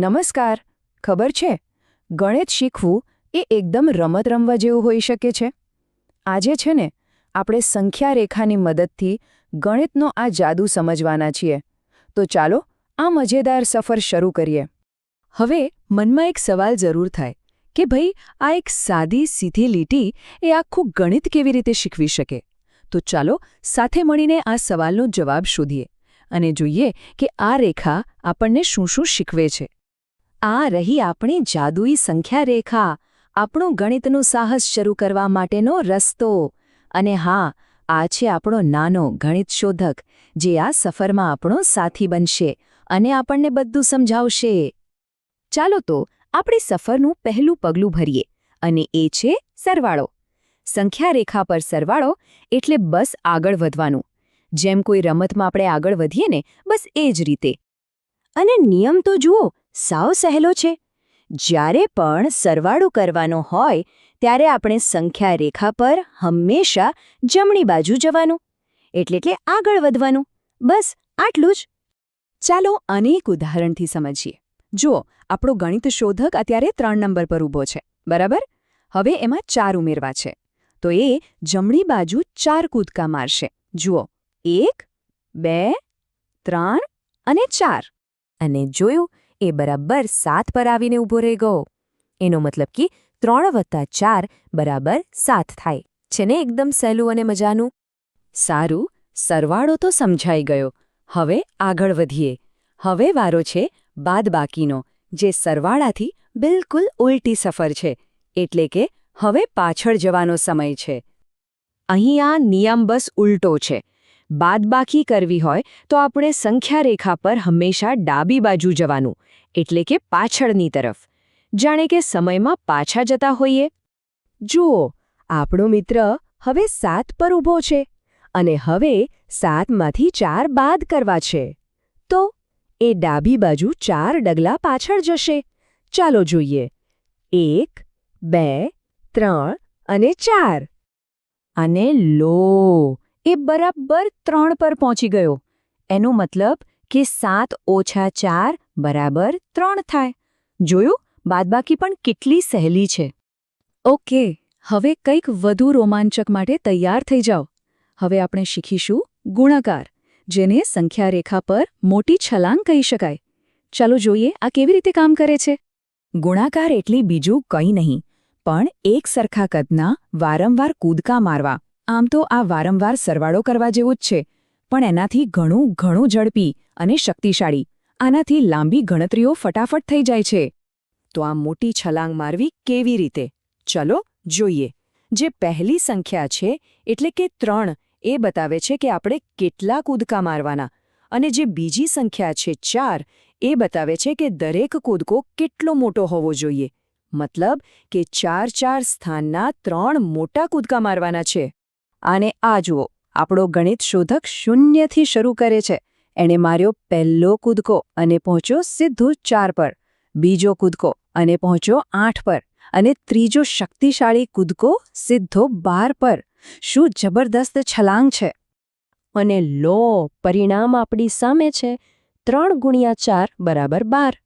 નમસ્કાર, ખબર છે? ગણિત શીખવું એ એકદમ રમત રમવા જેવું હોઈ શકે છે. આજે છે ને, આપણે સંખ્યા રેખાની મદદથી ગણિતનો આ જાદુ સમજવાના છીએ. તો ચાલો, આ મજેદાર સફર શરૂ કરીએ. હવે મનમાં એક સવાલ જરૂર થાય કે ભાઈ, આ એક સાદી સીધી લીટી એ આખું ગણિત કેવી રીતે શીખવી શકે? તો ચાલો, સાથે મળીને આ સવાલનો જવાબ શોધીએ અને જોઈએ કે આ રેખા આપણને શું શું શીખવે છે. આ રહી આપણી જાદુઈ સંખ્યા રેખા આપણું ગણિતનું સાહસ શરૂ કરવા માટેનો રસ્તો. અને હા, આ છે આપણો નાનો ગણિત શોધક, જે આ સફરમાં આપણો સાથી બનશે અને આપણને બધું સમજાવશે. ચાલો તો, આપણે સફરનું પહેલું પગલું ભરીએ, અને એ છે સરવાળો. સંખ્યા રેખા પર સરવાળો એટલે બસ આગળ વધવાનું. જેમ કોઈ રમતમાં આપણે આગળ વધીએ ને, બસ એ જ રીતે. અને નિયમ તો જુઓ સાવ સહેલો છે. જ્યારે પણ સરવાળો કરવાનો હોય, ત્યારે આપણે સંખ્યા રેખા પર હંમેશા જમણી બાજુ જવાનું, એટલે એટલે આગળ વધવાનું. બસ, આટલું જ. ચાલો અનેક ઉદાહરણથી સમજીએ. જુઓ, આપણો ગણિત શોધક અત્યારે ત્રણ નંબર પર ઊભો છે. બરાબર? હવે એમાં ચાર ઉમેરવા છે. તો એ જમણી બાજુ ચાર કૂદકા મારશે. જુઓ. એક, બે, ત્રણ અને ચાર. અને જોયું એ બરાબર સાત પર આવીને ઊભો રહી ગયો. એનો મતલબ કે ત્રણ વત્તા ચાર બરાબર સાત થાય. છે ને એકદમ સહેલું અને મજાનું? સારું, સરવાળો તો સમજાઈ ગયો. હવે આગળ વધીએ. હવે વારો છે બાદબાકીનો, જે સરવાળાથી બિલકુલ ઉલટી સફર છે. એટલે કે હવે પાછળ જવાનો સમય છે. અહીં આ નિયમ બસ ઉલટો છે. બાદબાકી કરવી હોય તો આપણે સંખ્યા રેખા પર હંમેશા ડાબી બાજુ જવાનું, એટલે કે પાછળની તરફ. જાણે કે સમયમાં પાછા જતા હોઈએ. જુઓ, આપણો મિત્ર હવે સાત પર ઊભો છે અને હવે સાતમાંથી ચાર બાદ કરવા છે. તો, એ ડાબી બાજુ ચાર ડગલા પાછળ જશે. ચાલો જોઈએ. એક, બે, ત્રણ અને ચાર. અને લો. એ બરાબર ત્રણ પર પહોંચી ગયો. એનો મતલબ કે સાત ઓછા ચાર બરાબર ત્રણ થાય. જોયું? બાદબાકી પણ કેટલી સહેલી છે. ઓકે, હવે કંઈક વધુ રોમાંચક માટે તૈયાર થઈ જાઓ. હવે આપણે શીખીશું ગુણાકાર, જેને સંખ્યા રેખા પર મોટી છલાંગ કહી શકાય. ચાલો જોઈએ આ કેવી રીતે કામ કરે છે. ગુણાકાર એટલે બીજું કંઈ નહીં, પણ એક સરખા કદના વારંવાર કૂદકા મારવા. આમ તો આ વારંવાર સરવાળો કરવા જેવું જ છે, પણ એનાથી ઘણું ઘણું ઝડપી અને શક્તિશાળી. આનાથી લાંબી ગણતરીઓ ફટાફટ થઈ જાય છે. તો આ મોટી છલાંગ મારવી કેવી રીતે? ચલો, જોઈએ. જે પહેલી સંખ્યા છે, એટલે કે ત્રણ, એ બતાવે છે કે આપણે કેટલા કૂદકા મારવાના. અને જે બીજી સંખ્યા છે, ચાર, એ બતાવે છે કે દરેક કૂદકો કેટલો મોટો હોવો જોઈએ. મતલબ કે ચાર ચાર સ્થાનના ત્રણ મોટા કૂદકા મારવાના છે. અને આ જુઓ. આપણો ગણિત શોધક શૂન્યથી શરૂ કરે છે. એણે માર્યો પહેલો કૂદકો અને પહોંચ્યો સીધો ચાર પર. બીજો કૂદકો અને પહોંચ્યો આઠ પર. અને ત્રીજો શક્તિશાળી કૂદકો સીધો બાર પર. શું જબરદસ્ત છલાંગ છે. અને લો, પરિણામ આપણી સામે છે. ત્રણ ગુણ્યા ચાર બરાબર બાર.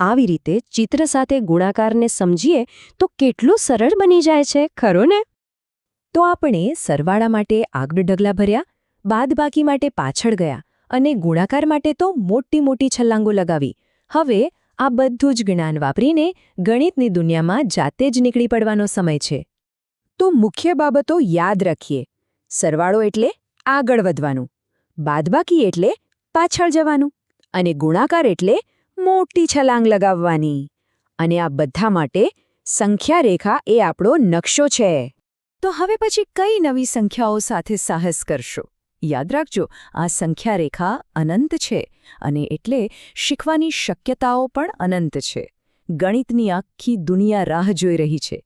આવી રીતે ચિત્ર સાથે ગુણાકારને સમજીએ તો કેટલું સરળ બની જાય છે, ખરું ને? તો આપણે સરવાળા માટે આગળ ઢગલા ભર્યા, બાદબાકી માટે પાછળ ગયા અને ગુણાકાર માટે તો મોટી મોટી છલ્લાંગો લગાવી. હવે આ બધું જ જ્ઞાન વાપરીને ગણિતની દુનિયામાં જાતે જ નીકળી પડવાનો સમય છે. તો મુખ્ય બાબતો યાદ રાખીએ. સરવાળો એટલે આગળ વધવાનું, બાદબાકી એટલે પાછળ જવાનું અને ગુણાકાર એટલે મોટી છલાંગ લગાવવાની. અને આ બધા માટે સંખ્યા રેખા એ આપણો નકશો છે. તો હવે પછી કઈ નવી સંખ્યાઓ સાથે સાહસ કરશો? યાદ રાખજો, આ સંખ્યા રેખા અનંત છે અને એટલે શીખવાની શક્યતાઓ પણ અનંત છે. ગણિતની આખી દુનિયા રાહ જોઈ રહી છે.